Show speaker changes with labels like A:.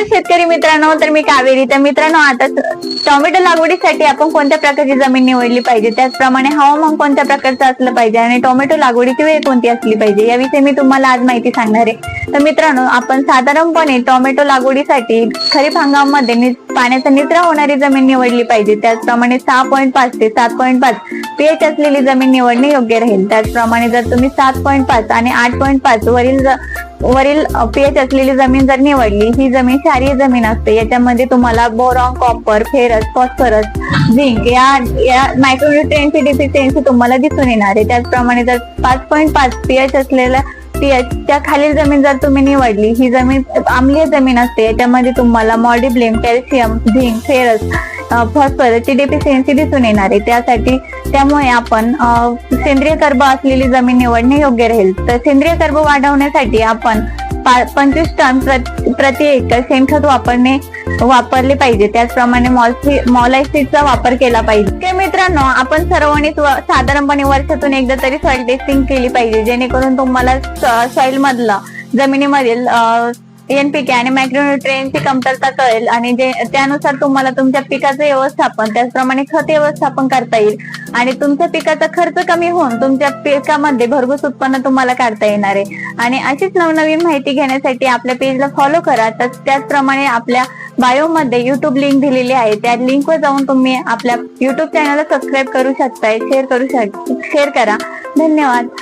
A: नमस्कार शेतकरी मित्रांनो तर मी कावेरी. तर मित्रांनो आता टोमॅटो लागवडीसाठी आपण कोणत्या प्रकारची जमीन निवडली पाहिजे? त्याचप्रमाणे हवामान कोणत्या प्रकारचं असलं पाहिजे? आणि टोमॅटो लागवडीची वेळ कोणती असली पाहिजे? याविषयी मी तुम्हाला आज माहिती सांगणार आहे. तर मित्रांनो आपण साधारणपणे टोमॅटो लागवडीसाठी खरीप हंगामामध्ये पाण्याचा निचरा होणारी जमीन निवडली पाहिजे. त्याचप्रमाणे सहा पॉईंट पाच ते सात पॉईंट पाच पीएच असलेली जमीन निवडणे योग्य राहील. त्याचप्रमाणे जर तुम्ही सात पॉईंट पाच आणि आठ पॉईंट पाच वरील वरील पीएच असलेली जमीन जर निवडली ही जमीन क्षारीय जमीन असते. याच्यामध्ये तुम्हाला boron copper ferrous phosphorus zinc या या मायक्रोन्युट्रियनची डिफिशियन्सी तुम्हाला दिसून येणार आहे. त्याचप्रमाणे जर पाच पॉईंट पाच पीएच असलेल्या पीएच त्या खालील जमीन जर तुम्ही निवडली ही जमीन आम्लीय जमीन असते. याच्यामध्ये तुम्हाला मॉडिब्लेम कॅल्शियम झिंक फेरस फॉस्फरसची डेफिशियन्सी दिसून येणार आहे. त्यासाठी त्यामुळे आपण सेंद्रिय कर्ब असलेली जमीन निवडणे योग्य राहील. तर सेंद्रिय कर्ब वाढवण्यासाठी आपण पंचवीस टन प्रति एकर शेणखत वापरणे वापरले पाहिजे. त्याचप्रमाणे मॉलायसिडचा वापर केला पाहिजे. ते मित्रांनो आपण सर्वांनी साधारणपणे वर्षातून एकदा तरी सॉइल टेस्टिंग केली पाहिजे जेणेकरून तुम्हाला सॉइल मधलं जमिनीमधील एनपीके आणि मॅक्रोन्युट्रियनची कमतरता कळेल. आणि जे त्यानुसार तुम्हाला तुमच्या पिकाचं व्यवस्थापन त्याचप्रमाणे खत व्यवस्थापन करता येईल. आणि तुमच्या पिकाचा खर्च कमी होऊन तुमच्या पिकामध्ये भरघोस उत्पन्न तुम्हाला काढता येणार आहे. आणि अशीच नवनवीन माहिती घेण्यासाठी आपल्या पेजला फॉलो करा. तर त्याचप्रमाणे आपल्या बायोमध्ये युट्यूब लिंक दिलेली आहे. त्या लिंकवर जाऊन तुम्ही आपल्या युट्यूब चॅनलला सबस्क्राईब करू शकताय शेअर करू शक शेअर करा. धन्यवाद.